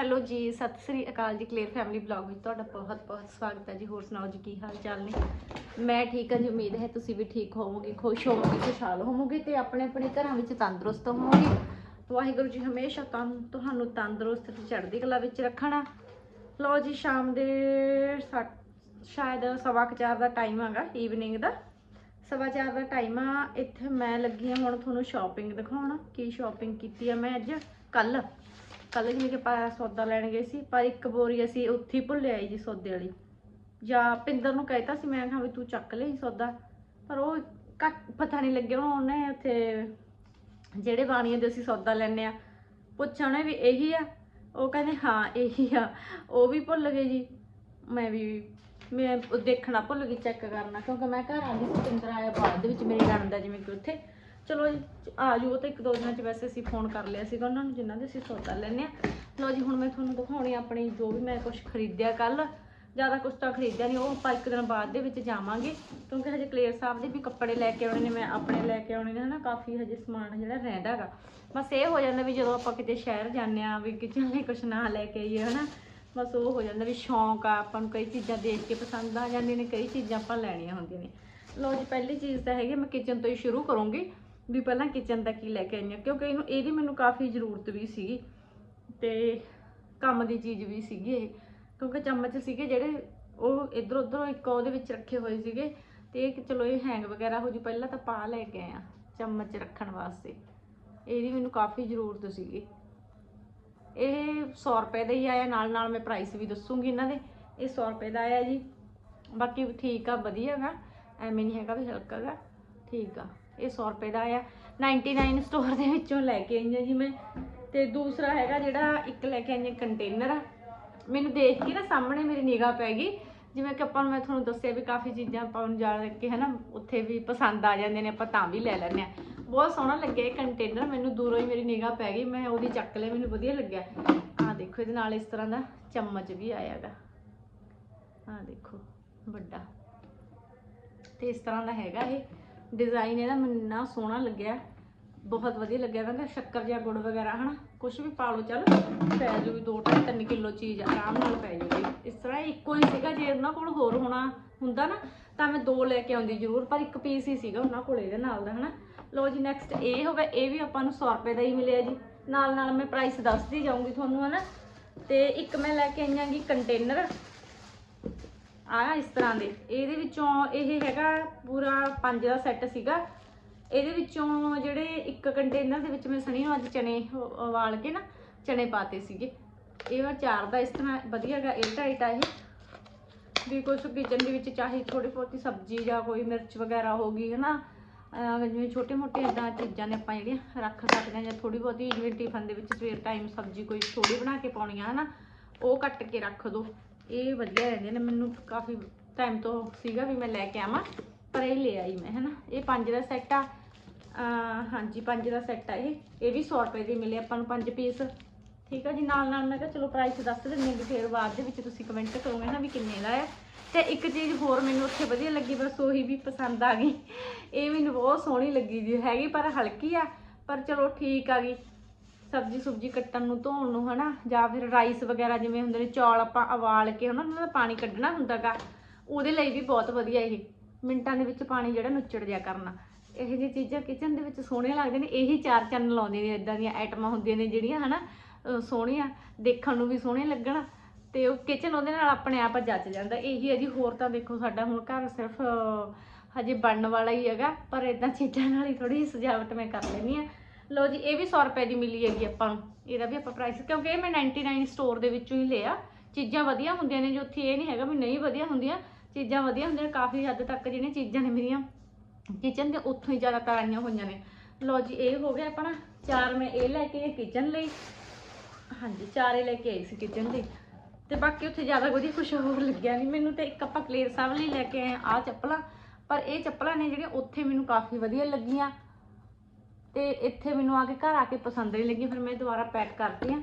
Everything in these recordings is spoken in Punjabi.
ਹੈਲੋ ਜੀ, ਸਤਿ ਸ੍ਰੀ ਅਕਾਲ ਜੀ ਕਲੀਅਰ ਫੈਮਿਲੀ ਬਲੌਗ ਵਿੱਚ ਤੁਹਾਡਾ ਬਹੁਤ ਬਹੁਤ ਸਵਾਗਤ ਹੈ ਜੀ। ਹੋਰ ਸੁਣਾਓ ਜੀ, ਕੀ ਹਾਲ ਚਾਲ ਨੇ? ਮੈਂ ਠੀਕ ਹਾਂ ਜੀ, ਉਮੀਦ ਹੈ ਤੁਸੀਂ ਵੀ ਠੀਕ ਹੋਵੋਗੇ, ਖੁਸ਼ ਹੋਵੋਗੇ, ਖੁਸ਼ਹਾਲ ਹੋਵੋਗੇ ਤੇ ਆਪਣੇ ਆਪਣੇ ਘਰਾਂ ਵਿੱਚ ਤੰਦਰੁਸਤ ਹੋਵੋਗੇ। ਵਾਹਿਗੁਰੂ ਜੀ, ਹਮੇਸ਼ਾ ਤੁਹਾਨੂੰ ਤੁਹਾਨੂੰ ਤੰਦਰੁਸਤ ਤੇ ਚੜ੍ਹਦੀ ਕਲਾ ਵਿੱਚ ਰੱਖਣਾ। ਲਓ ਜੀ, ਸ਼ਾਮ ਦੇ ਸੱਤ- ਸ਼ਾਇਦ ਸਵਾ ਕੁ ਚਾਰ ਦਾ ਟਾਈਮ ਹੈਗਾ ਈਵਨਿੰਗ ਦਾ। ਸਵਾ ਚਾਰ ਦਾ ਟਾਈਮ ਆ, ਇੱਥੇ ਮੈਂ ਲੱਗੀ ਹਾਂ, ਹੁਣ ਤੁਹਾਨੂੰ ਸ਼ਾਪਿੰਗ ਦਿਖਾਉਣ। ਕੀ ਸ਼ਾਪਿੰਗ ਕੀਤੀ ਆ ਮੈਂ ਅੱਜ? ਕੱਲ ਕੱਲ ਜਿਵੇਂ ਕਿ ਆਪਾਂ ਸੌਦਾ ਲੈਣ ਗਏ ਸੀ, ਪਰ ਇੱਕ ਬੋਰੀ ਅਸੀਂ ਉੱਥੇ ਹੀ ਭੁੱਲ ਆਈ ਜੀ ਸੌਦੇ ਵਾਲੀ। ਜਾਂ ਪਿੰਦਰ ਨੂੰ ਕਹਿਤਾ ਸੀ, ਮੈਂ ਕਿਹਾ ਵੀ ਤੂੰ ਚੱਕ ਲਈ ਸੌਦਾ। ਪਰ ਉਹ ਘੱਟ ਪਤਾ ਨਹੀਂ ਲੱਗਿਆ ਉਹਨੇ ਉੱਥੇ ਜਿਹੜੇ ਬਾਣੀਆਂ ਦੇ ਅਸੀਂ ਸੌਦਾ ਲੈਣੇ ਆ ਪੁੱਛਿਆ ਉਹਨੇ ਵੀ ਇਹੀ ਆ। ਉਹ ਕਹਿੰਦੇ, ਹਾਂ, ਇਹੀ ਆ। ਉਹ ਵੀ ਭੁੱਲ ਗਏ ਜੀ। ਮੈਂ ਵੀ, ਮੈਂ ਦੇਖਣਾ ਭੁੱਲ ਗਈ ਚੈੱਕ ਕਰਨਾ, ਕਿਉਂਕਿ ਮੈਂ ਘਰ ਆਉਂਦੀ ਸੀ, ਪਿੰਦਰ ਆਇਆ ਬਾਅਦ ਦੇ ਵਿੱਚ ਮੇਰੇ ਨਣਦ ਦਾ ਜਿਵੇਂ ਕਿ ਉੱਥੇ। ਚਲੋ ਜੀ ਆ ਜਾਓ ਤਾਂ ਇੱਕ ਦੋ ਦਿਨਾਂ ਚ ਵੈਸੇ ਅਸੀਂ ਫੋਨ ਕਰ ਲਿਆ ਸੀਗਾ ਉਹਨਾਂ ਨੂੰ, ਜਿਨ੍ਹਾਂ ਦੇ ਅਸੀਂ ਸੌਦਾ ਲੈਣੇ ਆ ਲਓ ਜੀ, ਹੁਣ ਮੈਂ ਤੁਹਾਨੂੰ ਦਿਖਾਉਣੀ ਆ ਆਪਣੀ ਜੋ ਵੀ ਮੈਂ ਕੁਝ ਖਰੀਦਿਆ ਕੱਲ। ਜ਼ਿਆਦਾ ਕੁਝ ਤਾਂ ਖਰੀਦਿਆ ਨਹੀਂ ਉਹ ਆਪਾਂ ਇੱਕ ਦਿਨ ਬਾਅਦ ਦੇ ਵਿੱਚ ਜਾਵਾਂਗੇ। ਕਿਉਂਕਿ ਹਜੇ ਕਲੇਰ ਸਾਹਿਬ ਦੇ ਵੀ ਕੱਪੜੇ ਲੈ ਕੇ ਆਉਣੇ ਨੇ, ਮੈਂ ਆਪਣੇ ਲੈ ਕੇ ਆਉਣੇ ਨੇ, ਹਨਾ, ਕਾਫੀ ਹਜੇ ਸਮਾਨ ਜਿਹੜਾ ਰਹਿੰਦਾ ਹੈਗਾ। ਬਸ ਇਹ ਹੋ ਜਾਂਦਾ ਵੀ ਜਦੋਂ ਆਪਾਂ ਕਿਤੇ ਸ਼ਹਿਰ ਜਾਂਦੇ ਆ ਵੀ ਕਿਚਨ ਲਈ ਕੁਝ ਨਾ ਲੈ ਕੇ ਆਈਏ, ਹਨਾ, ਬਸ ਉਹ ਹੋ ਜਾਂਦਾ ਵੀ ਸ਼ੌਂਕ ਆ, ਆਪਾਂ ਨੂੰ ਕਈ ਚੀਜ਼ਾਂ ਦੇਖ ਕੇ ਪਸੰਦ ਆ ਜਾਂਦੀਆਂ ਨੇ, ਕਈ ਚੀਜ਼ਾਂ ਆਪਾਂ ਲੈਣੀਆਂ ਹੁੰਦੀਆਂ ਨੇ। ਲਓ ਜੀ, ਪਹਿਲੀ ਚੀਜ਼ ਤਾਂ ਹੈਗੀ ਮੈਂ ਕਿਚਨ ਤੋਂ ਹੀ ਸ਼ੁਰੂ ਕਰੂੰਗੀ। ਵੀ ਪਹਿਲਾਂ ਕਿਚਨ ਦਾ ਕੀ ਲੈ ਕੇ ਆਈ ਹਾਂ, ਕਿਉਂਕਿ ਇਹਨੂੰ, ਇਹਦੀ ਮੈਨੂੰ ਕਾਫੀ ਜ਼ਰੂਰਤ ਵੀ ਸੀਗੀ ਤੇ ਕੰਮ ਦੀ ਚੀਜ਼ ਵੀ ਸੀਗੀ ਇਹ, ਕਿਉਂਕਿ ਚਮਚ ਸੀਗੇ ਜਿਹੜੇ ਉਹ ਇਧਰ ਉਧਰੋਂ ਇੱਕ ਉਹਦੇ ਵਿੱਚ ਰੱਖੇ ਹੋਏ ਸੀਗੇ ਤੇ ਇਹ ਚਲੋ ਇਹ ਹੈਂਗ ਵਗੈਰਾ ਹੋ ਜੂ, ਪਹਿਲਾਂ ਤਾਂ ਪਾ ਲੈ ਕੇ ਆਏ ਆ ਚਮਚ ਰੱਖਣ ਵਾਸਤੇ। ਇਹਦੀ ਮੈਨੂੰ ਕਾਫੀ ਜ਼ਰੂਰਤ ਸੀਗੀ। ਇਹ 100 ਰੁਪਏ ਦਾ ਹੀ ਆਇਆ ਨਾਲ ਨਾਲ ਮੈਂ ਪ੍ਰਾਈਸ ਵੀ ਦੱਸੂਗੀ ਇਹਨਾਂ ਦੇ। ਇਹ 100 ਰੁਪਏ ਦਾ ਆਇਆ ਜੀ। ਬਾਕੀ ਠੀਕ ਆ, ਵਧੀਆ ਗਾ, ਐਵੇਂ ਨਹੀਂ ਹੈਗਾ ਵੀ ਹਲਕਾ ਗਾ, ਠੀਕ ਆ। ਇਹ 100 ਰੁਪਏ ਦਾ ਆਇਆ 99 ਸਟੋਰ ਦੇ ਵਿੱਚੋਂ ਲੈ ਕੇ ਆਈ ਹਾਂ ਜੀ ਮੈਂ। ਤੇ ਦੂਸਰਾ ਹੈਗਾ ਜਿਹੜਾ ਇੱਕ ਲੈ ਕੇ ਆਈ ਹਾਂ ਕੰਟੇਨਰ ਮੈਨੂੰ ਦੇਖ ਕੇ ਨਾ ਸਾਹਮਣੇ ਮੇਰੀ ਨਿਗਾਹ ਪੈ ਗਈ। ਜਿਵੇਂ ਕਿ ਆਪਾਂ ਨੂੰ ਮੈਂ ਤੁਹਾਨੂੰ ਦੱਸਿਆ ਵੀ ਕਾਫੀ ਚੀਜ਼ਾਂ ਆਪਾਂ ਨੂੰ ਜਾ ਕੇ ਹਨਾ? ਉੱਥੇ ਵੀ ਪਸੰਦ ਆ ਜਾਂਦੇ ਨੇ, ਆਪਾਂ ਤਾਂ ਵੀ ਲੈ ਲੈਂਦੇ ਆ ਬਹੁਤ ਸੋਹਣਾ ਲੱਗਿਆ ਇਹ ਕੰਟੇਨਰ ਮੈਨੂੰ ਦੂਰੋਂ ਹੀ ਮੇਰੀ ਨਿਗਾਹ ਪੈ ਗਈ। ਮੈਂ ਉਹਦੀ ਚੱਕ ਲਿਆ ਮੈਨੂੰ ਵਧੀਆ ਲੱਗਿਆ। ਆਹ ਦੇਖੋ, ਇਹਦੇ ਨਾਲ ਇਸ ਤਰ੍ਹਾਂ ਦਾ ਚਮਚ ਵੀ ਆਇਆਗਾ ਆਹ ਦੇਖੋ, ਵੱਡਾ। ਤੇ ਇਸ ਤਰ੍ਹਾਂ ਦਾ ਹੈਗਾ ਇਹ। ਡਿਜ਼ਾਈਨ ਇਹਦਾ ਮੈਨੂੰ ਇੰਨਾ ਸੋਹਣਾ ਲੱਗਿਆ, ਬਹੁਤ ਵਧੀਆ ਲੱਗਿਆ, ਕਹਿੰਦਾ ਸ਼ੱਕਰ ਜਾਂ ਗੁੜ ਵਗੈਰਾ, ਹਨਾ? ਕੁਝ ਵੀ ਪਾ ਲਓ, ਚੱਲ ਪੈ ਜੂਗੀ 2-3 ਕਿਲੋ ਚੀਜ਼, ਆਰਾਮ ਨਾਲ ਪੈ ਜੂਗੀ। ਇਸ ਤਰ੍ਹਾਂ ਇੱਕੋ ਹੀ ਸੀਗਾ, ਜੇ ਉਹਨਾਂ ਕੋਲ ਹੋਰ ਹੋਣਾ ਹੁੰਦਾ ਨਾ, ਤਾਂ ਮੈਂ ਦੋ ਲੈ ਕੇ ਆਉਂਦੀ ਜ਼ਰੂਰ, ਪਰ ਇੱਕ ਪੀਸ ਹੀ ਸੀਗਾ ਉਹਨਾਂ ਕੋਲ ਇਹਦੇ ਨਾਲ ਦਾ, ਹਨਾ? ਲਓ ਜੀ ਨੈਕਸਟ ਇਹ ਹੋਵੇ, ਇਹ ਵੀ ਆਪਾਂ ਨੂੰ 100 ਰੁਪਏ ਦਾ ਹੀ ਮਿਲਿਆ ਜੀ। ਨਾਲ ਨਾਲ ਮੈਂ ਪ੍ਰਾਈਸ ਦੱਸਦੀ ਜਾਊਂਗੀ ਤੁਹਾਨੂੰ, ਹਨਾ? ਤੇ ਇੱਕ ਮੈਂ ਲੈ ਕੇ ਆਈਆਂਗੀ ਕੰਟੇਨਰ ਆ ਇਸ ਤਰ੍ਹਾਂ ਦੇ। ਇਹਦੇ ਵਿੱਚੋਂ ਇਹ ਹੈਗਾ ਪੂਰਾ ਪੰਜ ਦਾ ਸੈੱਟ ਸੀਗਾ। ਇਹਦੇ ਵਿੱਚੋਂ ਜਿਹੜੇ ਇੱਕ ਕੰਟੇਨਰ ਦੇ ਵਿੱਚ ਮੈਂ ਸਣੀ ਨੂੰ ਅੱਜ ਚਨੇ ਉਬਾਲ ਕੇ ਨਾ, ਚਨੇ ਪਾਤੇ ਸੀਗੇ। ਇਹ ਵਾਰ ਚਾਰ ਦਾ ਇਸ ਤਰ੍ਹਾਂ ਵਧੀਆ ਹੈਗਾ, ਇਹ ਟਾਈਟ ਆ ਇਹ। ਵੀ ਕੁਛ ਕਿਚਨ ਦੇ ਵਿੱਚ ਚਾਹੇ ਥੋੜੀ ਬਹੁਤੀ ਸਬਜ਼ੀ ਜਾਂ ਕੋਈ ਮਿਰਚ ਵਗੈਰਾ ਹੋ ਗਈ, ਹਨਾ? ਅਹ ਜਿਵੇਂ ਛੋਟੇ ਮੋਟੇ ਇਦਾਂ ਚੀਜ਼ਾਂ ਨੇ ਆਪਾਂ ਜਿਹੜੀਆਂ ਰੱਖ ਸਕਦੇ ਹਾਂ ਜਾਂ ਥੋੜੀ ਬਹੁਤੀ ਜਿਵੇਂ ਟਿਫਨ ਦੇ ਵਿੱਚ ਸਵੇਰ ਟਾਈਮ ਸਬਜ਼ੀ ਕੋਈ ਥੋੜੀ ਬਣਾ ਕੇ ਪਾਉਣੀ ਆ, ਹਨਾ? ਉਹ ਕੱਟ ਕੇ ਰੱਖ ਦੋ। ਇਹ ਵਧੀਆ ਰਹਿੰਦੇ ਨੇ ਮੈਨੂੰ ਕਾਫੀ ਟਾਈਮ ਤੋਂ ਸੀਗਾ ਵੀ ਮੈਂ ਲੈ ਕੇ ਆਵਾਂ, ਪਰ ਇਹ ਲੈ ਆਈ ਮੈਂ, ਹਨਾ? ਇਹ 5 ਦਾ ਸੈੱਟ ਆ। ਹਾਂਜੀ 5 ਦਾ ਸੈੱਟ ਆ ਇਹ। ਇਹ ਵੀ 100 ਰੁਪਏ ਦੇ ਮਿਲੇ ਆਪਾਂ ਨੂੰ 5 ਪੀਸ ਠੀਕ ਆ ਜੀ? ਨਾਲ ਨਾਲ ਮੈਂ ਕਿਹਾ, ਚਲੋ ਪ੍ਰਾਈਸ ਦੱਸ ਦਿੰਦੇ ਹਾਂ ਫਿਰ ਬਾਅਦ ਦੇ ਵਿੱਚ ਤੁਸੀਂ ਕਮੈਂਟ ਕਰੋਗੇ ਨਾ ਵੀ ਕਿੰਨੇ ਦਾ ਆ। ਤੇ ਇੱਕ ਚੀਜ਼ ਹੋਰ ਮੈਨੂੰ ਉੱਥੇ ਵਧੀਆ ਲੱਗੀ, ਬਸ ਉਹੀ ਵੀ ਪਸੰਦ ਆ ਗਈ। ਇਹ ਮੈਨੂੰ ਬਹੁਤ ਸੋਹਣੀ ਲੱਗੀ ਜੀ, ਹੈਗੀ ਪਰ ਹਲਕੀ ਆ, ਪਰ ਚਲੋ ਠੀਕ ਆ ਗਈ। ਸਬਜ਼ੀ ਸੁਬਜੀ ਕੱਟਣ ਨੂੰ ਧੋਣ ਨੂੰ, ਹਨਾ? ਜਾਂ ਫਿਰ ਰਾਈਸ ਵਗੈਰਾ ਜਿਵੇਂ ਹੁੰਦੇ ਨੇ, ਚੌਲ ਆਪਾਂ ਉਬਾਲ ਕੇ, ਹਨਾ, ਉਹਨਾਂ ਦਾ ਪਾਣੀ ਕੱਢਣਾ ਹੁੰਦਾਗਾ, ਉਹਦੇ ਲਈ ਵੀ ਬਹੁਤ ਵਧੀਆ ਇਹ। ਮਿੰਟਾਂ ਦੇ ਵਿੱਚ ਪਾਣੀ ਜਿਹੜਾ ਨੁੱਚੜ ਜਿਆ ਕਰਨਾ। ਇਹੋ ਜਿਹੀ ਚੀਜ਼ਾਂ ਕਿਚਨ ਦੇ ਵਿੱਚ ਸੋਹਣੀਆਂ ਲੱਗਦੀਆਂ ਨੇ, ਇਹੀ ਚਾਰ ਚੰਨ ਲਾਉਂਦੇ ਨੇ ਇਦਾਂ ਦੀਆਂ ਆਈਟਮਾਂ ਹੁੰਦੀਆਂ ਨੇ ਜਿਹੜੀਆਂ, ਹਨਾ, ਅਹ ਸੋਹਣੀਆਂ, ਦੇਖਣ ਨੂੰ ਵੀ ਸੋਹਣੀਆਂ ਲੱਗਣ। ਤੇ ਉਹ ਕਿਚਨ ਉਹਦੇ ਨਾਲ ਆਪਣੇ ਆਪ ਜੱਜ ਜਾਂਦਾ। ਇਹੀ ਹੈ ਜੀ, ਹੋਰ ਤਾਂ ਦੇਖੋ ਸਾਡਾ ਹੁਣ ਘਰ ਸਿਰਫ ਹਜੇ ਬਣਨ ਵਾਲਾ ਹੀ ਹੈਗਾ, ਪਰ ਇਦਾਂ ਚੀਜ਼ਾਂ ਨਾਲ ਹੀ ਥੋੜੀ ਸਜਾਵਟ ਮੈਂ ਕਰ ਲੈਣੀ ਆ ਲਓ ਜੀ, ਇਹ ਵੀ 100 ਰੁਪਏ ਦੀ ਮਿਲੀ ਹੈਗੀ ਆਪਾਂ ਨੂੰ। ਇਹਦਾ ਵੀ ਆਪਾਂ ਪ੍ਰਾਈਸ ਕਿਉਂਕਿ ਇਹ ਮੈਂ 99 ਸਟੋਰ ਦੇ ਵਿੱਚੋਂ ਹੀ ਲਿਆ। ਚੀਜ਼ਾਂ ਵਧੀਆ ਹੁੰਦੀਆਂ ਨੇ ਜੋ ਉੱਥੇ ਇਹ ਨਹੀਂ ਹੈਗਾ ਵੀ ਨਹੀਂ ਵਧੀਆ ਹੁੰਦੀਆਂ। ਚੀਜ਼ਾਂ ਵਧੀਆ ਹੁੰਦੀਆਂ ਨੇ, ਕਾਫੀ ਹੱਦ ਤੱਕ ਜਿਹੜੀਆਂ ਚੀਜ਼ਾਂ ਨੇ ਮੇਰੀਆਂ ਕਿਚਨ ਦੇ ਉੱਥੋਂ ਹੀ ਜ਼ਿਆਦਾਤਰ ਆਈਆਂ ਹੋਈਆਂ ਨੇ। ਲਓ ਜੀ, ਇਹ ਹੋ ਗਿਆ ਆਪਣਾ, ਚਾਰ ਮੈਂ ਇਹ ਲੈ ਕੇ ਕਿਚਨ ਲਈ। ਹਾਂਜੀ, ਚਾਰੇ ਲੈ ਕੇ ਆਈ ਸੀ ਕਿਚਨ ਲਈ। ਤੇ ਬਾਕੀ ਉੱਥੇ ਜ਼ਿਆਦਾ ਵਧੀਆ ਕੁਝ ਹੋਰ ਲੱਗਿਆ ਨਹੀਂ ਮੈਨੂੰ ਤੇ ਇੱਕ ਆਪਾਂ ਕਲੇਰ ਸਾਹਿਬ ਲਈ ਲੈ ਕੇ ਆਏ ਆ ਚੱਪਲਾਂ। ਪਰ ਇਹ ਚੱਪਲਾਂ ਨੇ ਜਿਹੜੀਆਂ ਉੱਥੇ ਮੈਨੂੰ ਕਾਫੀ ਵਧੀਆ ਲੱਗੀਆਂ। ਤੇ ਇੱਥੇ ਮੈਨੂੰ ਆ ਕੇ ਘਰ ਆ ਕੇ ਪਸੰਦ ਨਹੀਂ ਲੱਗੀ, ਫਿਰ ਮੈਂ ਦੁਬਾਰਾ ਪੈਕ ਕਰਤੀ ਆ।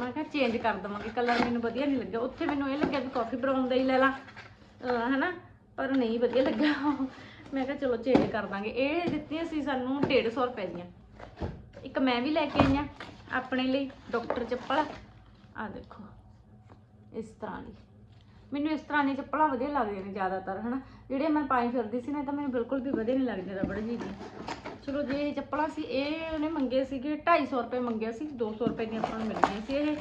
ਮੈਂ ਕਿਹਾ ਚੇਂਜ ਕਰ ਦਵਾਂਗੀ ਕਲਰ ਮੈਨੂੰ ਵਧੀਆ ਨਹੀਂ ਲੱਗਿਆ। ਉੱਥੇ ਮੈਨੂੰ ਇਹ ਲੱਗਿਆ ਵੀ ਕਾਫੀ ਬਰਾਊਨ ਦਾ ਹੀ ਲੈ ਲਾਂ। ਅਹ ਹਨਾ, ਪਰ ਨਹੀਂ ਵਧੀਆ ਲੱਗਿਆ। ਮੈਂ ਕਿਹਾ ਚਲੋ ਚੇਂਜ ਕਰ ਦਾਂਗੇ। ਇਹ ਦਿੱਤੀਆਂ ਸੀ ਸਾਨੂੰ 150 ਰੁਪਏ ਦੀਆਂ। ਇੱਕ ਮੈਂ ਵੀ ਲੈ ਕੇ ਆਈ ਆ, ਆਪਣੇ ਲਈ, ਡਾਕਟਰ ਚੱਪਲ। ਆ ਦੇਖੋ, ਇਸ ਤਰ੍ਹਾਂ ਦੀ। ਮੈਨੂੰ ਇਸ ਤਰ੍ਹਾਂ ਦੀਆਂ ਚੱਪਲਾਂ ਵਧੀਆ ਲੱਗਦੀਆਂ ਨੇ ਜ਼ਿਆਦਾਤਰ, ਹਨਾ। ਜਿਹੜੀਆਂ ਮੈਂ ਪਾਈ ਫਿਰਦੀ ਸੀ ਨਾ, ਇਹ ਤਾਂ ਮੈਨੂੰ ਬਿਲਕੁਲ ਵੀ ਵਧੀਆ ਨਹੀਂ ਲੱਗਦੀਆਂ, ਰਬੜ ਜੀ ਦੀ ਚਲੋ ਜੇ ਇਹ ਚੱਪਲਾਂ ਸੀ, ਇਹ ਉਹਨੇ ਮੰਗੇ ਸੀਗੇ 250 ਰੁਪਏ ਮੰਗਿਆ ਸੀ 200 ਰੁਪਏ ਦੀਆਂ ਆਪਾਂ ਨੂੰ ਮਿਲ ਗਈਆਂ ਸੀ ਇਹ।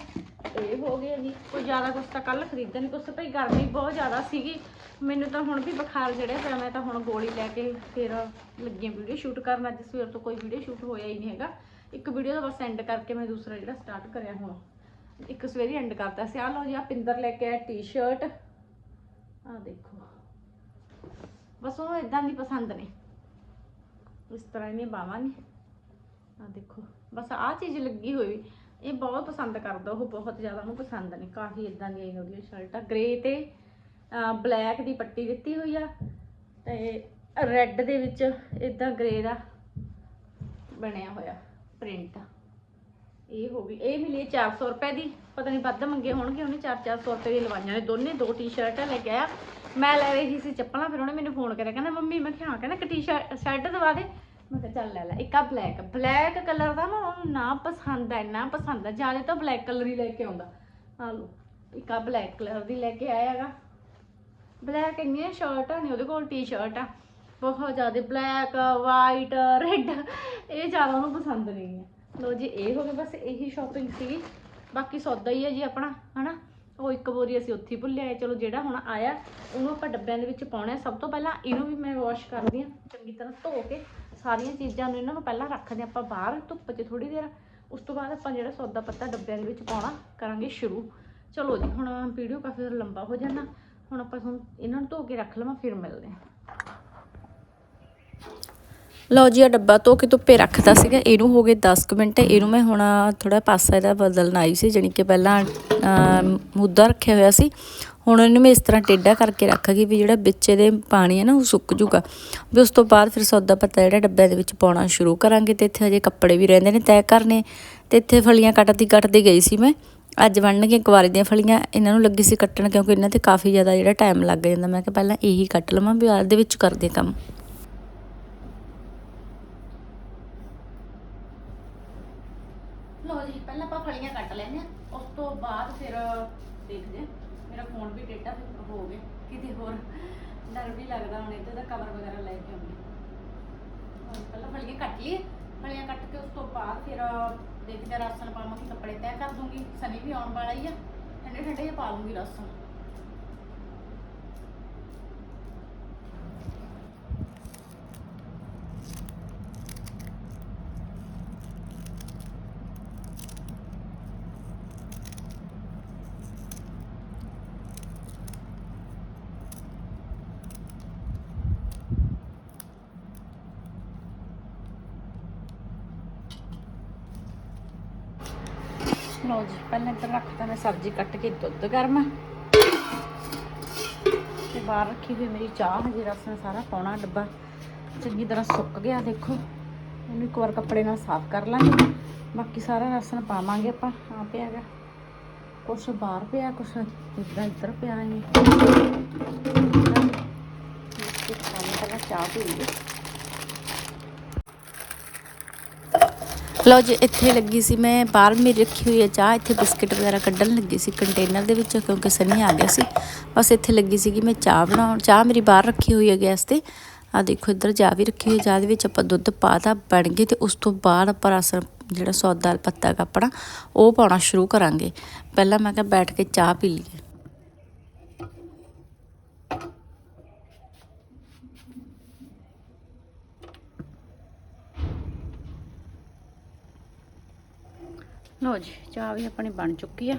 ਇਹ ਹੋ ਗਏ ਜੀ ਕੋਈ ਜ਼ਿਆਦਾ ਕੁਛ ਤਾਂ ਕੱਲ ਖਰੀਦਣ ਨਹੀਂ ਕੁਛ ਭਾਈ ਗਰਮੀ ਬਹੁਤ ਜ਼ਿਆਦਾ ਸੀਗੀ। ਮੈਨੂੰ ਤਾਂ ਹੁਣ ਵੀ ਬੁਖਾਰ ਚੜਿਆ ਪਿਆ, ਮੈਂ ਤਾਂ ਹੁਣ ਗੋਲੀ ਲੈ ਕੇ ਫਿਰ ਲੱਗੀਆਂ ਵੀਡੀਓ ਸ਼ੂਟ ਕਰਨ। ਅੱਜ ਸਵੇਰ ਤੋਂ ਕੋਈ ਵੀਡੀਓ ਸ਼ੂਟ ਹੋਇਆ ਹੀ ਨਹੀਂ ਹੈਗਾ। ਇੱਕ ਵੀਡੀਓ ਦਾ ਬਸ ਐਂਡ ਕਰਕੇ ਮੈਂ ਦੂਸਰਾ ਜਿਹੜਾ ਸਟਾਰਟ ਕਰਿਆ ਹੁਣ। ਇੱਕ ਸਵੇਰੇ ਐਂਡ ਕਰਤਾ ਸੀ। ਆ ਲਓ ਜੀ ਆ ਪਿੰਦਰ ਲੈ ਕੇ ਆਇਆ ਟੀ-ਸ਼ਰਟ ਆ ਦੇਖੋ। ਬਸ ਉਹ ਇਦਾਂ ਦੀ ਪਸੰਦ ਨੇ। ਇਸ ਤਰ੍ਹਾਂ ਇਹਨੇ ਬਾਵਾਂ ਨੇ। ਆ ਦੇਖੋ, ਬਸ ਆ ਚੀਜ਼ ਲੱਗੀ ਹੋਈ। ਇਹ ਬਹੁਤ ਪਸੰਦ ਕਰਦਾ, ਉਹ ਬਹੁਤ ਜ਼ਿਆਦਾ ਉਹਨੂੰ ਪਸੰਦ ਨੇ। ਕਾਫੀ ਇਦਾਂ ਦੀਆਂ ਉਹਦੀਆਂ ਸ਼ਰਟਾਂ। ਗ੍ਰੇ ਤੇ ਬਲੈਕ ਦੀ ਪੱਟੀ ਦਿੱਤੀ ਹੋਈ ਆ ਤੇ ਰੈੱਡ ਦੇ ਵਿੱਚ ਇਦਾਂ ਗ੍ਰੇ ਦਾ ਬਣਿਆ ਹੋਇਆ ਪ੍ਰਿੰਟ ਇਹ ਹੋ ਗਈ, ਇਹ ਮਿਲੀ ਹੈ 400 ਰੁਪਏ ਦੀ, ਪਤਾ ਨਹੀਂ ਵੱਧ ਮੰਗੇ ਹੋਣਗੇ ਉਹਨੇ 4-400 ਰੁਪਏ ਦੀ ਲਵਾਈਆਂ ਨੇ, ਦੋਨੇ ਦੋ ਟੀ-ਸ਼ਰਟਾਂ ਲੈ ਕੇ ਆਇਆ। ਮੈਂ ਲੈ ਰਹੀ ਸੀ ਚੱਪਲਾਂ, ਫਿਰ ਉਹਨੇ ਮੈਨੂੰ ਫੋਨ ਕਰਿਆ, ਕਹਿੰਦਾ ਮੰਮੀ, ਮੈਂ ਕਿਹਾ ਕਹਿੰਦਾ ਕਿ ਟੀ-ਸ਼ਰਟ ਸ਼ਰਟ ਦਵਾ ਦੇ। ਮੈਂ ਕਿਹਾ ਚੱਲ ਲੈ ਲੈ, ਇੱਕ ਆ ਬਲੈਕ ਬਲੈਕ ਕਲਰ ਦਾ ਨਾ ਉਹਨੂੰ ਨਾ ਪਸੰਦ ਹੈ ਨਾ ਪਸੰਦ ਹੈ ਜ਼ਿਆਦਾ ਤਾਂ ਬਲੈਕ ਕਲਰ ਹੀ ਲੈ ਕੇ ਆਉਂਦਾ। ਆ ਲਓ, ਇੱਕ ਆ ਬਲੈਕ ਕਲਰ ਦੀ ਲੈ ਕੇ ਆਇਆ ਹੈਗਾ। ਬਲੈਕ ਇੰਨੀਆਂ ਸ਼ਰਟਾਂ ਨੇ ਉਹਦੇ ਕੋਲ ਟੀ ਸ਼ਰਟਾਂ ਬਹੁਤ ਜ਼ਿਆਦਾ ਬਲੈਕ ਵਾਈਟ ਰੈੱਡ ਇਹ ਜ਼ਿਆਦਾ ਉਹਨੂੰ ਪਸੰਦ ਨਹੀਂ ਹੈ ਲੋ ਜੀ, ਇਹ ਹੋ ਗਿਆ ਬਸ ਇਹੀ ਸ਼ਾਪਿੰਗ ਸੀਗੀ ਬਾਕੀ ਸੌਦਾ ਹੀ ਹੈ ਜੀ ਆਪਣਾ, ਹਨਾ? ਉਹ ਇੱਕ ਵਾਰੀ ਅਸੀਂ ਉੱਥੇ ਹੀ ਭੁੱਲੇ ਆਏ। ਚਲੋ, ਜਿਹੜਾ ਹੁਣ ਆਇਆ, ਉਹਨੂੰ ਆਪਾਂ ਡੱਬਿਆਂ ਦੇ ਵਿੱਚ ਪਾਉਣਾ ਹੈ। ਸਭ ਤੋਂ ਪਹਿਲਾਂ ਇਹਨੂੰ ਵੀ ਮੈਂ ਵਾਸ਼ ਕਰਦੀ ਹਾਂ। ਚੰਗੀ ਤਰ੍ਹਾਂ ਧੋ ਕੇ ਸਾਰੀਆਂ ਚੀਜ਼ਾਂ ਨੂੰ ਇਹਨਾਂ ਨੂੰ ਪਹਿਲਾਂ ਰੱਖਦੇ ਹਾਂ ਆਪਾਂ ਬਾਹਰ, ਧੁੱਪ 'ਚ ਥੋੜੀ ਦੇਰ। ਉਸ ਤੋਂ ਬਾਅਦ ਆਪਾਂ ਜਿਹੜਾ ਸੌਦਾ ਪੱਤਾ ਡੱਬਿਆਂ ਦੇ ਵਿੱਚ ਪਾਉਣਾ, ਕਰਾਂਗੇ ਸ਼ੁਰੂ। ਚਲੋ ਜੀ, ਹੁਣ ਵੀਡੀਓ ਕਾਫੀ ਲੰਬਾ ਹੋ ਜਾਣਾ। ਹੁਣ ਆਪਾਂ ਤੁਹਾਨੂੰ ਇਹਨਾਂ ਨੂੰ ਧੋ ਕੇ ਰੱਖ ਲਵਾਂ, ਫਿਰ ਮਿਲਦੇ ਹਾਂ। ਲਓ ਜੀ ਆ ਡੱਬਾ ਧੋ ਕੇ ਧੁੱਪੇ ਰੱਖਤਾ ਸੀਗਾ। ਇਹਨੂੰ ਹੋ ਗਏ 10 ਕੁ ਮਿੰਟ। ਇਹਨੂੰ ਮੈਂ ਹੁਣ ਥੋੜਾ ਪਾਸਾ ਇਹਦਾ ਬਦਲਣਾ ਆਈ ਸੀ, ਜਾਣੀ ਕਿ ਪਹਿਲਾਂ ਮੁੱਦਾ ਰੱਖਿਆ ਹੋਇਆ ਸੀ। ਹੁਣ ਇਹਨੂੰ ਮੈਂ ਇਸ ਤਰ੍ਹਾਂ ਟੇਢਾ ਕਰਕੇ ਰੱਖਾਂਗੀ ਵੀ ਜਿਹੜਾ ਵਿੱਚ ਇਹਦੇ ਪਾਣੀ ਹੈ ਨਾ, ਉਹ ਸੁੱਕ ਜੂਗਾ। ਵੀ ਉਸ ਤੋਂ ਬਾਅਦ ਫਿਰ ਸੌਦਾ ਪੱਤਾ ਜਿਹੜਾ ਡੱਬਿਆਂ ਦੇ ਵਿੱਚ ਪਾਉਣਾ ਸ਼ੁਰੂ ਕਰਾਂਗੇ ਤੇ ਇੱਥੇ ਹਜੇ ਕੱਪੜੇ ਵੀ ਰਹਿੰਦੇ ਨੇ ਤੈਅ ਕਰਨੇ। ਤੇ ਇੱਥੇ ਫਲੀਆਂ ਕੱਟਦੀ ਕੱਟਦੀ ਗਈ ਸੀ ਮੈਂ। ਅੱਜ ਬਣਨਗੀਆਂ ਕੁਆਰੀ ਦੀਆਂ ਫਲੀਆਂ। ਇਹਨਾਂ ਨੂੰ ਲੱਗੀ ਸੀ ਕੱਟਣ ਕਿਉਂਕਿ ਇਹਨਾਂ ਤੇ ਕਾਫੀ ਜ਼ਿਆਦਾ ਜਿਹੜਾ ਟਾਈਮ ਲੱਗ ਜਾਂਦਾ। ਮੈਂ ਕਿਹਾ ਪਹਿਲਾਂ ਇਹੀ ਕੱਟ ਲਵਾਂ ਵੀ ਬਾਅਦ ਦੇ ਵਿੱਚ ਕਰਦੇ ਕੰਮ ਲੋ ਜੀ ਪਹਿਲਾਂ ਆਪਾਂ ਫਲੀਆਂ ਕੱਟ ਲੈਂਦੇ ਆ ਉਸ ਤੋਂ ਬਾਅਦ ਫਿਰ ਦੇਖਦੇ ਆ ਮੇਰਾ ਫੋਨ ਵੀ ਡੇਟਾ ਹੋ ਗਿਆ ਕਿਤੇ ਹੋਰ ਡਰ ਵੀ ਲੱਗਦਾ ਹੁਣ ਇੱਥੇ ਦਾ ਕਵਰ ਵਗੈਰਾ ਲੈ ਕੇ ਆਉਂਦੀ ਹੁਣ ਪਹਿਲਾਂ ਫਲੀਆਂ ਕੱਟ ਲਈਏ, ਫਲੀਆਂ ਕੱਟ ਕੇ ਉਸ ਤੋਂ ਬਾਅਦ ਫਿਰ ਦੇਖਦੇ ਆ ਰਾਸ਼ਨ ਪਾਵਾਂਗੀ, ਕੱਪੜੇ ਤੈਅ ਕਰ ਦੂੰਗੀ, ਸਨੀ ਵੀ ਆਉਣ ਵਾਲਾ ਹੀ ਆ ਠੰਡੇ ਠੰਡੇ ਜਿਹਾ ਪਾ ਲੂੰਗੀ ਰਾਸ਼ਨ। ਲਓ ਜੀ? ਪਹਿਲਾਂ ਇੱਧਰ ਰੱਖਤਾ ਮੈਂ ਸਬਜ਼ੀ ਕੱਟ ਕੇ ਦੁੱਧ ਗਰਮ। ਤੇ ਬਾਹਰ ਰੱਖੀ ਹੋਈ ਮੇਰੀ ਚਾਹ, ਹਜੇ ਰਸਨ ਸਾਰਾ ਪਾਉਣਾ ਡੱਬਾ। ਚੰਗੀ ਤਰ੍ਹਾਂ ਸੁੱਕ ਗਿਆ, ਦੇਖੋ। ਇਹਨੂੰ ਇੱਕ ਵਾਰ ਕੱਪੜੇ ਨਾਲ ਸਾਫ਼ ਕਰ ਲਾਂਗੇ। ਬਾਕੀ ਸਾਰਾ ਰਸਨ ਪਾਵਾਂਗੇ ਆਪਾਂ ਆ ਪਿਆ ਹੈਗਾ। ਕੁਛ ਬਾਹਰ ਪਿਆ, ਕੁਛ ਇੱਧਰ ਇੱਧਰ ਪਿਆ ਹੈ। ਪਹਿਲਾਂ ਚਾਹ ਪੀ ਲਈਏ। ਲਓ ਜੀ, ਇੱਥੇ ਲੱਗੀ ਸੀ ਮੈਂ ਬਾਹਰ ਮੇਰੀ ਰੱਖੀ ਹੋਈ ਹੈ ਚਾਹ, ਇੱਥੇ ਬਿਸਕਟ ਵਗੈਰਾ ਕੱਢਣ ਲੱਗੀ ਸੀ ਕੰਟੇਨਰ ਦੇ ਵਿੱਚ ਕਿਉਂਕਿ ਸਨੀ ਆ ਗਿਆ ਸੀ। ਬਸ ਇੱਥੇ ਲੱਗੀ ਸੀ ਕਿ ਮੈਂ ਚਾਹ ਬਣਾਉਣ, ਚਾਹ ਮੇਰੀ ਬਾਹਰ ਰੱਖੀ ਹੋਈ ਹੈ ਗੈਸ ਤੇ। ਆ ਦੇਖੋ, ਇੱਧਰ ਚਾਹ ਵੀ ਰੱਖੀ ਹੋਈ ਚਾਹ ਦੇ ਵਿੱਚ ਆਪਾਂ ਦੁੱਧ ਪਾਤਾ ਬਣ ਗਏ ਤੇ ਉਸ ਤੋਂ ਬਾਅਦ ਆਪਾਂ ਰਸ ਜਿਹੜਾ ਸੌਦਾ ਪੱਤਾ ਗਾ ਆਪਣਾ ਉਹ ਪਾਉਣਾ ਸ਼ੁਰੂ ਕਰਾਂਗੇ। ਪਹਿਲਾਂ ਮੈਂ ਕਿਹਾ ਬੈਠ ਕੇ ਚਾਹ ਪੀ ਲਈਏ। ਲੋ ਜੀ ਚਾਹ ਵੀ ਆਪਣੀ ਬਣ ਚੁੱਕੀ ਆ।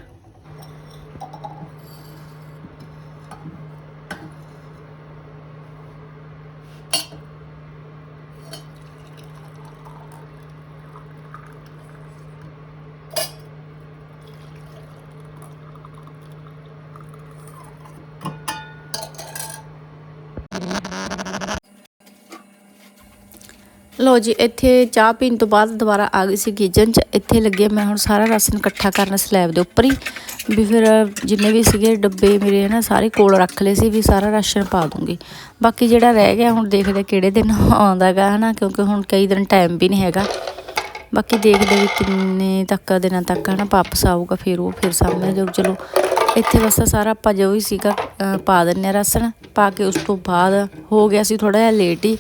ਲੋ ਜੀ, ਇੱਥੇ ਚਾਹ ਪੀਣ ਤੋਂ ਬਾਅਦ ਦੁਬਾਰਾ ਆ ਗਈ ਸੀ ਕਿਚਨ 'ਚ ਇੱਥੇ ਲੱਗੇ, ਮੈਂ ਹੁਣ ਸਾਰਾ ਰਾਸ਼ਨ ਇਕੱਠਾ ਕਰਨ ਸਲੈਬ ਦੇ ਉੱਪਰ ਹੀ। ਵੀ ਫਿਰ ਜਿੰਨੇ ਵੀ ਸੀਗੇ ਡੱਬੇ ਮੇਰੇ ਨਾ ਸਾਰੇ ਕੋਲ ਰੱਖ ਲਏ ਸੀ ਵੀ ਸਾਰਾ ਰਾਸ਼ਨ ਪਾ ਦੂੰਗੀ। ਬਾਕੀ ਜਿਹੜਾ ਰਹਿ ਗਿਆ, ਹੁਣ ਦੇਖਦੇ ਕਿਹੜੇ ਦਿਨ ਆਉਂਦਾਗਾ, ਹਨਾ, ਕਿਉਂਕਿ ਹੁਣ ਕਈ ਦਿਨ ਟਾਈਮ ਵੀ ਨਹੀਂ ਹੈਗਾ। ਬਾਕੀ ਦੇਖਦੇ ਵੀ ਕਿੰਨੇ ਤੱਕ, ਦਿਨਾਂ ਤੱਕ, ਹਨਾ, ਵਾਪਸ ਆਊਗਾ, ਫਿਰ ਉਹ, ਫਿਰ ਸਾਹਮਣੇ ਜੋ ਚਲੋ ਇੱਥੇ ਬਸ ਸਾਰਾ ਆਪਾਂ ਜੋ ਵੀ ਸੀਗਾ ਪਾ ਦਿੰਨੇ ਆ ਰਸਣ, ਪਾ ਕੇ ਉਸ ਤੋਂ ਬਾਅਦ ਹੋ ਗਿਆ ਸੀ ਥੋੜਾ ਜਿਹਾ ਲੇਟ ਹੀ,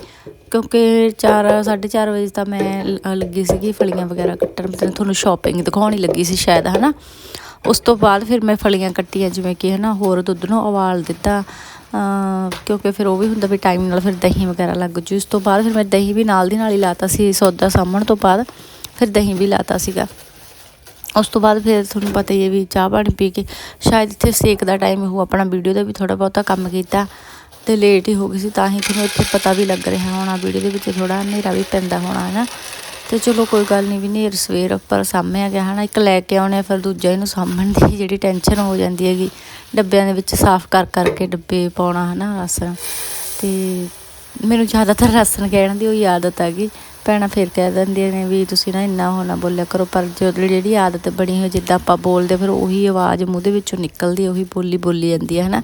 ਕਿਉਂਕਿ 4 4:30 ਵਜੇ ਤਾਂ ਮੈਂ ਲੱਗੀ ਸੀਗੀ ਫਲੀਆਂ ਵਗੈਰਾ ਕੱਟਣ ਮਤਲਬ ਤੁਹਾਨੂੰ ਸ਼ਾਪਿੰਗ ਦਿਖਾਉਣੀ ਲੱਗੀ ਸੀ ਸ਼ਾਇਦ, ਹਨਾ? ਉਸ ਤੋਂ ਬਾਅਦ ਫਿਰ ਮੈਂ ਫਲੀਆਂ ਕੱਟੀਆਂ, ਜਿਵੇਂ ਕਿ, ਹਨਾ, ਹੋਰ ਦੁੱਧ ਨੂੰ ਉਬਾਲ ਦਿੱਤਾ ਕਿਉਂਕਿ ਫਿਰ ਉਹ ਵੀ ਹੁੰਦਾ ਵੀ ਟਾਈਮ ਨਾਲ ਫਿਰ ਦਹੀਂ ਵਗੈਰਾ ਲੱਗ ਜੂ। ਉਸ ਤੋਂ ਬਾਅਦ ਫਿਰ ਮੈਂ ਦਹੀਂ ਵੀ ਨਾਲ ਦੀ ਨਾਲ ਹੀ ਲਾਤਾ ਸੀ ਸੌਦਾ ਸਾਂਭਣ ਤੋਂ ਬਾਅਦ, ਫਿਰ ਦਹੀਂ ਵੀ ਲਾਤਾ ਸੀਗਾ। ਉਸ ਤੋਂ ਬਾਅਦ ਫਿਰ ਤੁਹਾਨੂੰ ਪਤਾ ਹੀ ਹੈ ਵੀ ਚਾਹ ਪਾਣੀ ਪੀ ਕੇ ਸ਼ਾਇਦ ਇੱਥੇ ਸੇਕ ਦਾ ਟਾਈਮ ਹੋ ਆਪਣਾ ਵੀਡੀਓ ਦਾ ਵੀ ਥੋੜਾ ਬਹੁਤਾ ਕੰਮ ਕੀਤਾ ਤੇ ਲੇਟ ਹੀ ਹੋ ਗਈ ਸੀ ਤਾਂ ਹੀ ਤੁਹਾਨੂੰ ਇੱਥੇ ਪਤਾ ਵੀ ਲੱਗ ਰਿਹਾ ਹੋਣਾ ਵੀਡੀਓ ਦੇ ਵਿੱਚ ਥੋੜਾ ਹਨੇਰਾ ਵੀ ਪੈਂਦਾ ਹੋਣਾ ਹੈ ਨਾ ਤੇ ਚਲੋ ਕੋਈ ਗੱਲ ਨਹੀਂ ਵੀ ਨੇਰ ਸਵੇਰ ਉੱਪਰ ਸਾਹਮਣੇ ਆ ਗਿਆ ਹਨਾ ਇੱਕ ਲੈ ਕੇ ਆਉਣੇ ਆ, ਫਿਰ ਦੂਜਾ ਇਹਨੂੰ ਸਾਂਭਣ ਦੀ ਜਿਹੜੀ ਟੈਨਸ਼ਨ ਹੋ ਜਾਂਦੀ ਹੈਗੀ ਡੱਬਿਆਂ ਦੇ ਵਿੱਚ ਸਾਫ਼ ਕਰ ਕਰਕੇ ਡੱਬੇ ਪਾਉਣਾ ਹਨਾ ਰਾਸ਼ਨ ਤੇ ਮੈਨੂੰ ਜ਼ਿਆਦਾਤਰ ਰਾਸ਼ਨ ਕਹਿਣ ਦੀ ਉਹੀ ਆਦਤ ਹੈਗੀ। ਭੈਣਾਂ ਫਿਰ ਕਹਿ ਦਿੰਦੀਆਂ ਨੇ ਵੀ ਤੁਸੀਂ ਨਾ ਇੰਨਾ ਹੋਣਾ ਬੋਲਿਆ ਕਰੋ, ਪਰ ਜਦੋਂ ਜਿਹੜੀ ਆਦਤ ਬਣੀ ਹੋਈ, ਜਿੱਦਾਂ ਆਪਾਂ ਬੋਲਦੇ, ਫਿਰ ਉਹੀ ਆਵਾਜ਼ ਮੂੰਹ ਦੇ ਵਿੱਚੋਂ ਨਿਕਲਦੀ, ਉਹੀ ਬੋਲੀ ਬੋਲੀ ਜਾਂਦੀ ਹੈ, ਹਨਾ?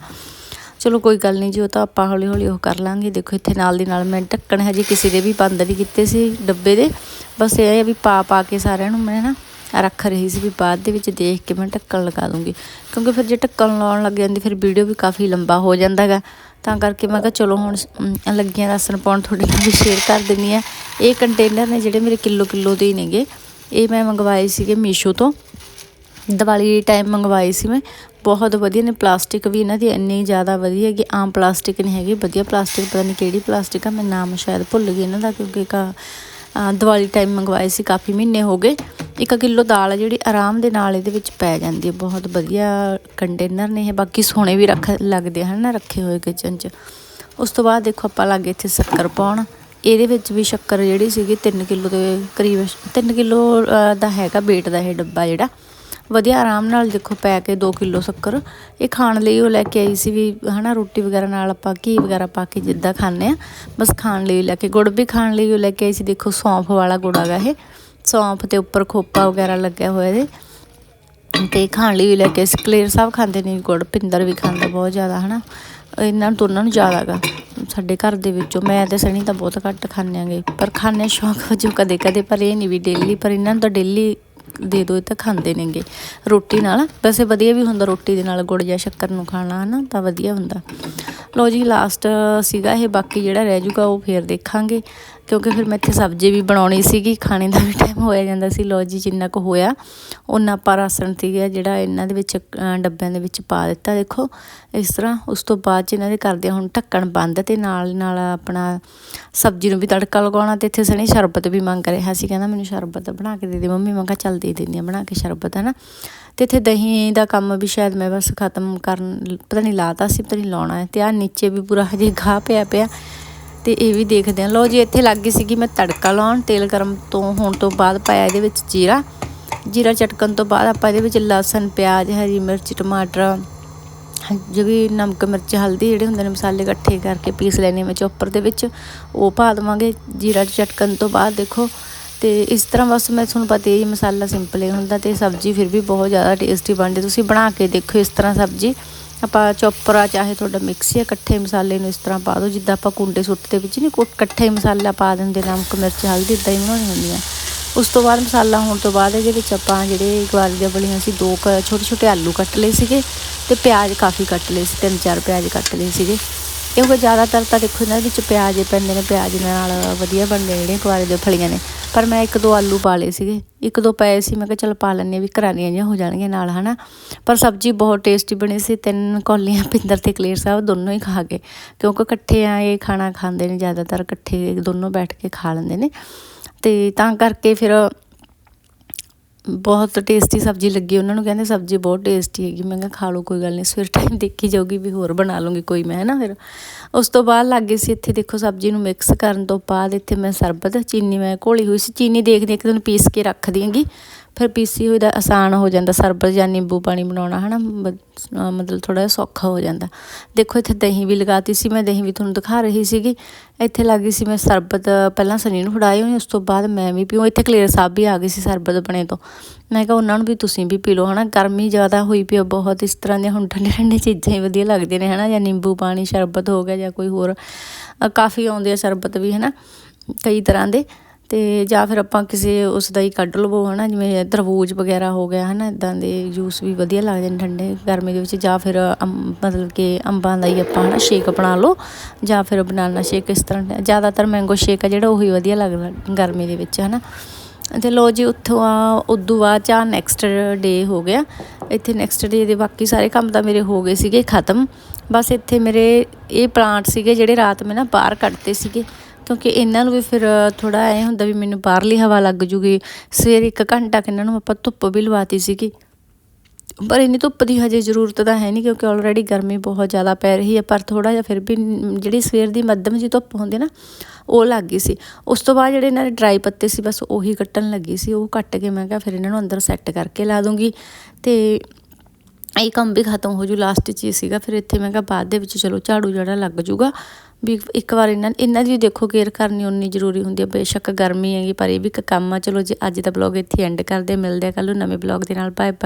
ਚਲੋ ਕੋਈ ਗੱਲ ਨਹੀਂ ਜੀ, ਉਹ ਤਾਂ ਆਪਾਂ ਹੌਲੀ ਹੌਲੀ ਉਹ ਕਰ ਲਾਂਗੇ। ਦੇਖੋ, ਇੱਥੇ ਨਾਲ ਦੀ ਨਾਲ ਮੈਂ ਢੱਕਣ ਹਜੇ ਕਿਸੇ ਦੇ ਵੀ ਬੰਦ ਨਹੀਂ ਕੀਤੇ ਸੀ ਡੱਬੇ ਦੇ। ਬਸ ਇਹ ਹੈ ਵੀ ਪਾ ਪਾ ਕੇ ਸਾਰਿਆਂ ਨੂੰ ਮੈਂ ਨਾ ਰੱਖ ਰਹੀ ਸੀ ਵੀ ਬਾਅਦ ਦੇ ਵਿੱਚ ਦੇਖ ਕੇ ਮੈਂ ਢੱਕਣ ਲਗਾ ਦੂੰਗੀ। ਕਿਉਂਕਿ ਫਿਰ ਜੇ ਢੱਕਣ ਲਾਉਣ ਲੱਗ ਜਾਂਦੀ, ਫਿਰ ਵੀਡੀਓ ਵੀ ਕਾਫੀ ਲੰਬਾ ਹੋ ਜਾਂਦਾ ਹੈਗਾ ਤਾਂ ਕਰਕੇ ਮੈਂ ਕਿਹਾ ਚਲੋ ਹੁਣ ਲੱਗੀਆਂ ਰਸਨ ਪਾਉਣ ਤੁਹਾਡੇ ਨਾਲ ਵੀ ਸ਼ੇਅਰ ਕਰ ਦਿੰਨੀ ਆ ਇਹ ਕੰਟੇਨਰ ਨੇ ਜਿਹੜੇ ਮੇਰੇ ਕਿਲੋ ਕਿਲੋ ਦੇ ਨੇਗੇ। ਇਹ ਮੈਂ ਮੰਗਵਾਏ ਸੀਗੇ ਮੀਸ਼ੋ ਤੋਂ। ਦੀਵਾਲੀ ਟਾਈਮ ਮੰਗਵਾਏ ਸੀ ਮੈਂ। ਬਹੁਤ ਵਧੀਆ ਨੇ ਪਲਾਸਟਿਕ ਵੀ ਇਹਨਾਂ ਦੀ ਇੰਨੀ ਜ਼ਿਆਦਾ ਵਧੀਆ ਹੈਗੀ ਆਮ ਪਲਾਸਟਿਕ ਨਹੀਂ ਹੈਗੀ, ਵਧੀਆ ਪਲਾਸਟਿਕ ਪਤਾ ਨਹੀਂ ਕਿਹੜੀ ਪਲਾਸਟਿਕ ਆ, ਮੈਂ ਨਾਮ ਸ਼ਾਇਦ ਭੁੱਲ ਗਈ ਇਹਨਾਂ ਦਾ ਕਿਉਂਕਿ ਕਾ ਦੀਵਾਲੀ ਟਾਈਮ ਮੰਗਵਾਏ ਸੀ, ਕਾਫੀ ਮਹੀਨੇ ਹੋ ਗਏ। ਇੱਕ ਕਿਲੋ ਦਾਲ ਆ ਜਿਹੜੀ ਆਰਾਮ ਦੇ ਨਾਲ ਇਹਦੇ ਵਿੱਚ ਪੈ ਜਾਂਦੀ ਹੈ ਬਹੁਤ ਵਧੀਆ ਕੰਟੇਨਰ ਨੇ ਇਹ, ਬਾਕੀ ਸੋਹਣੇ ਵੀ ਰੱਖ ਲੱਗਦੇ ਹਨ ਨਾ ਰੱਖੇ ਹੋਏ ਕਿਚਨ 'ਚ। ਉਸ ਤੋਂ ਬਾਅਦ ਦੇਖੋ ਆਪਾਂ ਲੱਗੇ ਇੱਥੇ ਸ਼ੱਕਰ ਪਾਉਣ। ਇਹਦੇ ਵਿੱਚ ਵੀ ਸ਼ੱਕਰ ਜਿਹੜੀ ਸੀਗੀ 3 ਕਿਲੋ ਦੇ ਕਰੀਬ 3 ਕਿਲੋ ਦਾ ਹੈਗਾ, weight ਦਾ ਇਹ ਡੱਬਾ ਜਿਹੜਾ। ਵਧੀਆ ਆਰਾਮ ਨਾਲ ਦੇਖੋ ਪੈ ਕੇ 2 ਕਿਲੋ ਸ਼ੱਕਰ। ਇਹ ਖਾਣ ਲਈ ਉਹ ਲੈ ਕੇ ਆਈ ਸੀ ਵੀ ਹਨਾ ਰੋਟੀ ਵਗੈਰਾ ਨਾਲ ਆਪਾਂ ਘੀ ਵਗੈਰਾ ਪਾ ਕੇ ਜਿੱਦਾਂ ਖਾਂਦੇ ਆ, ਬਸ ਖਾਣ ਲਈ ਲੈ ਕੇ। ਗੁੜ ਵੀ ਖਾਣ ਲਈ ਉਹ ਲੈ ਕੇ ਆਈ ਸੀ, ਦੇਖੋ ਸੌਂਫ ਵਾਲਾ ਗੁੜ ਹੈਗਾ ਇਹ। ਸੌਂਫ ਤੇ ਉੱਪਰ ਖੋਪਾ ਵਗੈਰਾ ਲੱਗਿਆ ਹੋਇਆ ਇਹਦੇ। ਤੇ ਖਾਣ ਲਈ ਵੀ ਲੈ ਕੇ ਆਏ ਕਲੇਰ ਸਾਹਿਬ ਖਾਂਦੇ ਨੇ ਗੁੜ ਪਿੰਦਰ ਵੀ ਖਾਂਦਾ ਬਹੁਤ ਜ਼ਿਆਦਾ ਹਨਾ। ਇਹਨਾਂ ਨੂੰ ਦੋਨਾਂ ਨੂੰ ਜ਼ਿਆਦਾ ਗਾ ਸਾਡੇ ਘਰ ਦੇ ਵਿੱਚੋਂ ਮੈਂ ਤੇ ਸਣੀ ਤਾਂ ਬਹੁਤ ਘੱਟ ਖਾਂਦੇ ਆਂਗੇ। ਪਰ ਖਾਂਦੇ ਸ਼ੌਂਕ ਵਜੋਂ ਕਦੇ ਕਦੇ ਪਰ ਇਹ ਨਹੀਂ ਵੀ ਡੇਲੀ ਪਰ ਇਹਨਾਂ ਨੂੰ ਤਾਂ ਡੇਲੀ ਦੇ ਦੋ ਇਹ ਤਾਂ ਖਾਂਦੇ ਨੇਗੇ। ਰੋਟੀ ਨਾਲ, ਵੈਸੇ ਵਧੀਆ ਵੀ ਹੁੰਦਾ ਰੋਟੀ ਦੇ ਨਾਲ ਗੁੜ ਜਾਂ ਸ਼ੱਕਰ ਨੂੰ ਖਾਣਾ, ਹਨਾ, ਤਾਂ ਵਧੀਆ ਹੁੰਦਾ। ਲੋ ਜੀ ਲਾਸਟ ਸੀਗਾ ਇਹ, ਬਾਕੀ ਜਿਹੜਾ ਰਹਿ ਜੂਗਾ ਉਹ ਫੇਰ ਦੇਖਾਂਗੇ। ਕਿਉਂਕਿ ਫਿਰ ਮੈਂ ਇੱਥੇ ਸਬਜ਼ੀ ਵੀ ਬਣਾਉਣੀ ਸੀਗੀ, ਖਾਣੇ ਦਾ ਵੀ ਟਾਈਮ ਹੋਇਆ ਜਾਂਦਾ ਸੀ। ਲੋ ਜੀ, ਜਿੰਨਾ ਕੁ ਹੋਇਆ ਉਹਨਾਂ ਆਪਾਂ ਰਾਸ਼ਨ ਸੀਗਾ ਜਿਹੜਾ ਇਹਨਾਂ ਦੇ ਵਿੱਚ ਡੱਬਿਆਂ ਦੇ ਵਿੱਚ ਪਾ ਦਿੱਤਾ। ਦੇਖੋ, ਇਸ ਤਰ੍ਹਾਂ ਉਸ ਤੋਂ ਬਾਅਦ ਚ ਇਹਨਾਂ ਦੇ ਕਰਦੇ ਹੁਣ ਢੱਕਣ ਬੰਦ ਤੇ ਨਾਲ ਨਾਲ ਆਪਣਾ ਸਬਜ਼ੀ ਨੂੰ ਵੀ ਤੜਕਾ ਲਗਾਉਣਾ ਤੇ ਇੱਥੇ ਸਣੀ ਸ਼ਰਬਤ ਵੀ ਮੰਗ ਰਿਹਾ ਸੀ। ਕਹਿੰਦਾ ਮੈਨੂੰ ਸ਼ਰਬਤ ਬਣਾ ਕੇ ਦੇ ਦੇ, ਮੰਮੀ ਮੈਂ ਕਿਹਾ ਚੱਲ ਦੇ ਦਿੰਦੀ ਆ, ਬਣਾ ਕੇ ਸ਼ਰਬਤ ਹੈ ਨਾ ਤੇ ਇੱਥੇ ਦਹੀਂ ਦਾ ਕੰਮ ਵੀ ਸ਼ਾਇਦ ਮੈਂ ਬਸ ਖਤਮ ਕਰਨ, ਪਤਾ ਨਹੀਂ ਲਾਤਾ ਸੀ, ਪਤਾ ਨਹੀਂ ਲਾਉਣਾ ਹੈ। ਤੇ ਆ ਨੀਚੇ ਵੀ ਪੂਰਾ ਹਜੇ ਘਾਹ ਪਿਆ ਪਿਆ। ਤੇ ਇਹ ਵੀ ਦੇਖਦੇ ਹਾਂ। ਲਓ ਜੀ, ਇੱਥੇ ਲੱਗ ਗਈ ਸੀਗੀ ਮੈਂ ਤੜਕਾ ਲਾਉਣ, ਤੇਲ ਗਰਮ ਤੋਂ ਹੋਣ ਤੋਂ ਬਾਅਦ ਪਾਇਆ ਇਹਦੇ ਵਿੱਚ ਜੀਰਾ। ਜੀਰਾ ਚਟਕਣ ਤੋਂ ਬਾਅਦ ਆਪਾਂ ਇਹਦੇ ਵਿੱਚ ਲਸਣ, ਪਿਆਜ਼, ਹਰੀ ਮਿਰਚ, ਟਮਾਟਰ ਜੋ ਵੀ ਨਮਕ, ਮਿਰਚ, ਹਲਦੀ ਜਿਹੜੇ ਹੁੰਦੇ ਨੇ ਮਸਾਲੇ ਇਕੱਠੇ ਕਰਕੇ ਪੀਸ ਲੈਣੇ ਮੈਂ ਚੋਪਰ ਦੇ ਵਿੱਚ, ਉਹ ਪਾ ਦੇਵਾਂਗੇ ਜੀਰਾ ਚਟਕਣ ਤੋਂ ਬਾਅਦ, ਦੇਖੋ। ਤੇ ਇਸ ਤਰ੍ਹਾਂ ਬਸ ਮੈਂ ਤੁਹਾਨੂੰ ਪਤਾ ਹੀ ਮਸਾਲਾ ਸਿੰਪਲ ਹੀ ਹੁੰਦਾ ਤੇ ਸਬਜ਼ੀ ਫਿਰ ਵੀ ਬਹੁਤ ਜ਼ਿਆਦਾ ਟੇਸਟੀ ਬਣਦੀ। ਤੁਸੀਂ ਬਣਾ ਕੇ ਦੇਖੋ ਇਸ ਤਰ੍ਹਾਂ ਸਬਜ਼ੀ। ਆਪਾਂ ਚੋਪਰ ਆ ਚਾਹੇ ਤੁਹਾਡਾ ਮਿਕਸੀ ਆ, ਇਕੱਠੇ ਮਸਾਲੇ ਨੂੰ ਇਸ ਤਰ੍ਹਾਂ ਪਾ ਦਿਓ, ਜਿੱਦਾਂ ਆਪਾਂ ਕੁੰਡੇ ਸੁੱਟ ਦੇ ਵਿੱਚ ਨਹੀਂ ਕੋ ਇਕੱਠੇ ਮਸਾਲਾ ਪਾ ਦਿੰਦੇ, ਨਮਕ, ਮਿਰਚ, ਹਲਦੀ ਇਦਾਂ ਹੀ ਬਣਾਉਣੀ ਹੁੰਦੀਆਂ ਉਸ ਤੋਂ ਬਾਅਦ ਮਸਾਲਾ ਹੋਣ ਤੋਂ ਬਾਅਦ ਇਹਦੇ ਵਿੱਚ ਆਪਾਂ ਜਿਹੜੇ ਗਵਾਰੀ ਦੀਆਂ ਬਲੀਆਂ ਸੀ ਦੋ ਕੁ ਛੋਟੇ ਛੋਟੇ ਆਲੂ ਕੱਟ ਲਏ ਸੀਗੇ ਤੇ ਪਿਆਜ਼ ਕਾਫੀ ਕੱਟ ਲਏ ਸੀ ਤਿੰਨ ਚਾਰ ਪਿਆਜ਼ ਕੱਟ ਲਏ ਸੀਗੇ। ਕਿਉਂਕਿ ਜ਼ਿਆਦਾਤਰ ਤਾਂ ਦੇਖੋ ਇਹਨਾਂ ਵਿੱਚ ਪਿਆਜ਼ ਪੈਂਦੇ ਨੇ, ਪਿਆਜ਼ ਨਾਲ ਵਧੀਆ ਬਣਦੇ ਜਿਹੜੀਆਂ ਕੁਆਰੇ ਦੀਆਂ ਫਲੀਆਂ ਨੇ। ਪਰ ਮੈਂ ਇੱਕ ਦੋ ਆਲੂ ਪਾ ਲਏ ਸੀਗੇ। ਇੱਕ ਦੋ ਪਏ ਸੀ, ਮੈਂ ਕਿਹਾ ਚਲ ਪਾ ਲੈਂਦੇ ਹਾਂ ਵੀ ਘਰਾਣੀਆਂ ਜਿਹੀਆਂ ਹੋ ਜਾਣਗੀਆਂ ਨਾਲ, ਹਨਾ। ਪਰ ਸਬਜ਼ੀ ਬਹੁਤ ਟੇਸਟੀ ਬਣੀ ਸੀ, ਤਿੰਨ ਕੌਲੀਆਂ ਪਿੰਦਰ ਤੇ ਕਲੇਰ ਸਾਹਿਬ ਦੋਨੋਂ ਹੀ ਖਾ ਗਏ। ਕਿਉਂਕਿ ਇਕੱਠੇ ਆ, ਇਹ ਖਾਣਾ ਖਾਂਦੇ ਨੇ ਜ਼ਿਆਦਾਤਰ, ਇਕੱਠੇ ਦੋਨੋਂ ਬੈਠ ਕੇ ਖਾ ਲੈਂਦੇ ਨੇ। ਤੇ ਤਾਂ ਕਰਕੇ ਫਿਰ ਬਹੁਤ ਟੇਸਟੀ ਸਬਜ਼ੀ ਲੱਗੀ, ਉਹਨਾਂ ਨੂੰ ਕਹਿੰਦੇ ਸਬਜ਼ੀ ਬਹੁਤ ਟੇਸਟੀ ਹੈਗੀ। ਮੈਂ ਕਿਹਾ, ਖਾ ਲਓ, ਕੋਈ ਗੱਲ ਨਹੀਂ, ਸਵੇਰ ਟਾਈਮ ਦੇਖੀ ਜਾਊਗੀ ਵੀ ਹੋਰ ਬਣਾ ਲੂੰਗੀ ਕੋਈ, ਮੈਂ ਨਾ ਫਿਰ। ਉਸ ਤੋਂ ਬਾਅਦ ਲੱਗ ਗਈ ਸੀ ਇੱਥੇ ਦੇਖੋ ਸਬਜ਼ੀ ਨੂੰ ਮਿਕਸ ਕਰਨ ਤੋਂ ਬਾਅਦ ਇੱਥੇ ਮੈਂ ਸਰਬਤ, ਚੀਨੀ ਮੈਂ ਘੋਲੀ ਹੋਈ ਸੀ। ਚੀਨੀ ਦੇਖਦੀ ਇੱਕ ਦਿਨ ਪੀਸ ਕੇ ਰੱਖਦੀ ਹਾਂਗੀ। ਫਿਰ ਪੀਸੀ ਹੋਈ ਦਾ ਆਸਾਨ ਹੋ ਜਾਂਦਾ, ਸਰਬਤ ਜਾਂ ਨਿੰਬੂ ਪਾਣੀ ਬਣਾਉਣਾ, ਹਨਾ ਬ- ਮਤਲਬ ਥੋੜਾ ਜਿਹਾ ਸੌਖਾ ਹੋ ਜਾਂਦਾ। ਦੇਖੋ, ਇੱਥੇ ਦਹੀਂ ਵੀ ਲਗਾਤੀ ਸੀ, ਮੈਂ ਦਹੀਂ ਵੀ ਤੁਹਾਨੂੰ ਦਿਖਾ ਰਹੀ ਸੀਗੀ। ਇੱਥੇ ਲੱਗ ਗਈ ਸੀ ਮੈਂ ਸਰਬਤ, ਪਹਿਲਾਂ ਸਨੀ ਨੂੰ ਫੜਾਏ ਹੋਈ ਉਸ ਤੋਂ ਬਾਅਦ ਮੈਂ ਵੀ ਪੀਉਂ ਇੱਥੇ ਕਲੇਰ ਸਾਹਿਬ ਵੀ ਆ ਗਏ ਸੀ ਸਰਬਤ ਬਣੇ ਤੋਂ। ਮੈਂ ਕਿਹਾ, ਉਹਨਾਂ ਨੂੰ ਵੀ ਤੁਸੀਂ ਵੀ ਪੀ ਲਓ, ਹਨਾ, ਗਰਮੀ ਜ਼ਿਆਦਾ ਹੋਈ ਪਈ ਬਹੁਤ, ਇਸ ਤਰ੍ਹਾਂ ਦੀਆਂ ਹੁਣ ਠੰਡੇ ਠੰਡੇ ਚੀਜ਼ਾਂ ਹੀ ਵਧੀਆ ਲੱਗਦੀਆਂ ਨੇ, ਹਨਾ, ਜਾਂ ਨਿੰਬੂ ਪਾਣੀ, ਸ਼ਰਬਤ ਹੋ ਗਿਆ ਜਾਂ ਕੋਈ ਹੋਰ। ਕਾਫੀ ਆਉਂਦੇ ਆ ਸ਼ਰਬਤ ਵੀ, ਹਨਾ, ਕਈ ਤਰ੍ਹਾਂ ਦੇ। ਤੇ ਜਾਂ ਫਿਰ ਆਪਾਂ ਕਿਸੇ ਉਸ ਦਾ ਹੀ ਕੱਢ ਲਵੋ, ਹਨਾ, ਜਿਵੇਂ ਤਰਬੂਜ ਵਗੈਰਾ ਹੋ ਗਿਆ, ਹਨਾ ਇਦਾਂ ਦੇ ਜੂਸ ਵੀ ਵਧੀਆ ਲੱਗਦੇ ਨੇ ਠੰਡੇ ਗਰਮੀ ਦੇ ਵਿੱਚ, ਜਾਂ ਫਿਰ ਅੰਬ- ਮਤਲਬ ਕਿ ਅੰਬਾਂ ਦਾ ਹੀ ਆਪਾਂ, ਹਨਾ, ਸ਼ੇਕ ਬਣਾ ਲਓ, ਜਾਂ ਫਿਰ ਬਨਾਨਾ ਸ਼ੇਕ ਇਸ ਤਰ੍ਹਾਂ ਜ਼ਿਆਦਾਤਰ ਮੈਂਗੋ ਸ਼ੇਕ ਆ ਜਿਹੜਾ ਉਹੀ ਵਧੀਆ ਲੱਗਦਾ ਗਰਮੀ ਦੇ ਵਿੱਚ, ਹਨਾ। ਤੇ ਲੋ ਜੀ, ਉੱਥੋਂ ਆ ਉਦੋਂ ਬਾਅਦ ਚਾ ਨੈਕਸਟ ਡੇ ਹੋ ਗਿਆ। ਇੱਥੇ ਨੈਕਸਟ ਡੇ ਦੇ ਬਾਕੀ ਸਾਰੇ ਕੰਮ ਤਾਂ ਮੇਰੇ ਹੋ ਗਏ ਸੀਗੇ, ਖਤਮ। ਬਸ ਇੱਥੇ ਮੇਰੇ ਇਹ ਪਲਾਂਟ ਸੀਗੇ ਜਿਹੜੇ ਰਾਤ ਮੈਂ ਨਾ ਬਾਹਰ ਕੱਢਤੇ ਸੀਗੇ। ਕਿਉਂਕਿ ਇਹਨਾਂ ਨੂੰ ਵੀ ਫਿਰ ਥੋੜਾ ਐ ਹੁੰਦਾ ਵੀ ਮੈਨੂੰ ਬਾਹਰਲੀ ਹਵਾ ਲੱਗ ਜੂਗੀ। ਸਵੇਰ ਇੱਕ ਘੰਟਾ ਕਿ ਇਹਨਾਂ ਨੂੰ ਆਪਾਂ ਧੁੱਪ ਵੀ ਲਵਾਤੀ ਸੀਗੀ। ਪਰ ਇੰਨੀ ਧੁੱਪ ਦੀ ਹਜੇ ਜ਼ਰੂਰਤ ਤਾਂ ਹੈ ਨਹੀਂ ਕਿਉਂਕਿ ਆਲਰੇਡੀ ਗਰਮੀ ਬਹੁਤ ਜ਼ਿਆਦਾ ਪੈ ਰਹੀ ਹੈ, ਪਰ ਥੋੜਾ ਜਿਹਾ ਫਿਰ ਵੀ ਜਿਹੜੀ ਸਵੇਰ ਦੀ ਮੱਧਮ ਜੀ ਧੁੱਪ ਹੁੰਦੀ ਨਾ, ਉਹ ਲੱਗ ਗਈ ਸੀ। ਉਸ ਤੋਂ ਬਾਅਦ ਜਿਹੜੇ ਇਹਨਾਂ ਦੇ ਡਰਾਈ ਪੱਤੇ ਸੀ, ਬਸ ਉਹੀ ਕੱਟਣ ਲੱਗੀ ਸੀ। ਉਹ ਕੱਟ ਕੇ ਮੈਂ ਕਿਹਾ ਫਿਰ ਇਹਨਾਂ ਨੂੰ ਅੰਦਰ ਸੈੱਟ ਕਰਕੇ ਲਾ ਦੂੰਗੀ। ਤੇ ਇਹ ਕੰਮ ਵੀ ਖਤਮ ਹੋ ਜੂ ਲਾਸਟ 'ਚ ਹੀ ਸੀਗਾ, ਫਿਰ ਇੱਥੇ ਮੈਂ ਕਿਹਾ ਬਾਅਦ ਦੇ ਵਿੱਚ ਚਲੋ ਝਾੜੂ ਜਿਹੜਾ ਲੱਗ ਜੂਗਾ, ਵੀ ਇੱਕ ਵਾਰ ਇਹਨਾਂ ਇਹਨਾਂ ਦੀ ਵੀ ਦੇਖੋ ਕੇਅਰ ਕਰਨੀ ਉਨੀ ਜ਼ਰੂਰੀ ਹੁੰਦੀ ਹੈ ਬੇਸ਼ੱਕ ਗਰਮੀ ਹੈਗੀ ਪਰ ਇਹ ਵੀ ਇੱਕ ਕੰਮ ਆ, ਚਲੋ ਜੇ ਅੱਜ ਦਾ ਬਲੌਗ ਇੱਥੇ ਐਂਡ ਕਰਦੇ ਮਿਲਦੇ ਆ ਕੱਲ ਨੂੰ ਨਵੇਂ ਬਲੌਗ ਦੇ ਨਾਲ ਬਾਏ ਬਾਏ